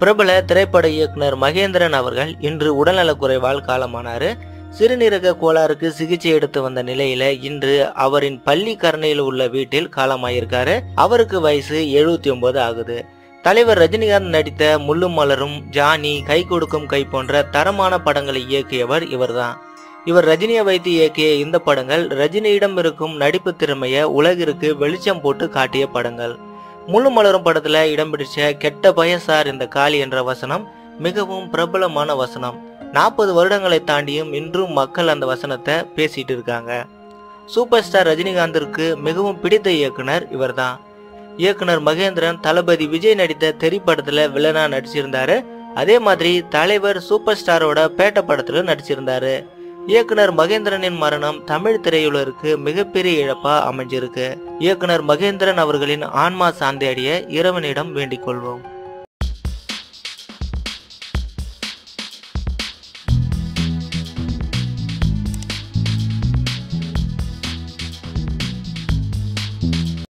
பிரபல திரைப்பட இயக்குனர் மகேந்திரன் அவர்கள் இன்று உடல்நலக்குறைவால் காலமானார். சிறுநீரக கோளாறுக்கு சிகிச்சை எடுத்து வந்த நிலையில இன்று அவரின் பள்ளி கருணையில் உள்ள வீட்டில் காலமாயிருக்காரு. அவருக்கு வயசு எழுபத்தி ஒன்பது ஆகுது. தலைவர் ரஜினிகாந்த் நடித்த முள்ளும் மலரும் ஜானி கை கொடுக்கும் கை போன்ற தரமான படங்களை இயக்கியவர் இவர்தான். இவர் ரஜினியை வைத்து இயக்கிய இந்த படங்கள் ரஜினியிடம் இருக்கும் நடிப்பு திறமையை உலகிற்கு வெளிச்சம் போட்டு காட்டிய படங்கள். முழு மலரும் படத்துல இடம் பிடிச்ச கெட்ட பயசார் இந்த காளி என்ற வசனம் மிகவும் பிரபலமான வசனம். நாற்பது வருடங்களை தாண்டியும் இன்றும் மக்கள் அந்த வசனத்தை பேசிட்டு இருக்காங்க. சூப்பர் ஸ்டார் ரஜினிகாந்திற்கு மிகவும் பிடித்த இயக்குனர் இவர்தான். இயக்குனர் மகேந்திரன் தளபதி விஜய் நடித்த தெரி படத்துல வில்லனா நடிச்சிருந்தாரு. அதே மாதிரி தலைவர் சூப்பர் ஸ்டாரோட பேட்ட படத்துல நடிச்சிருந்தாரு. இயக்குனர் மகேந்திரனின் மரணம் தமிழ் திரையுலருக்கு மிகப்பெரிய இழப்பா அமைஞ்சிருக்கு. இயக்குனர் மகேந்திரன் அவர்களின் ஆன்மா சாந்தி அடைய இறைவனிடம் வேண்டிக் கொள்வோம்.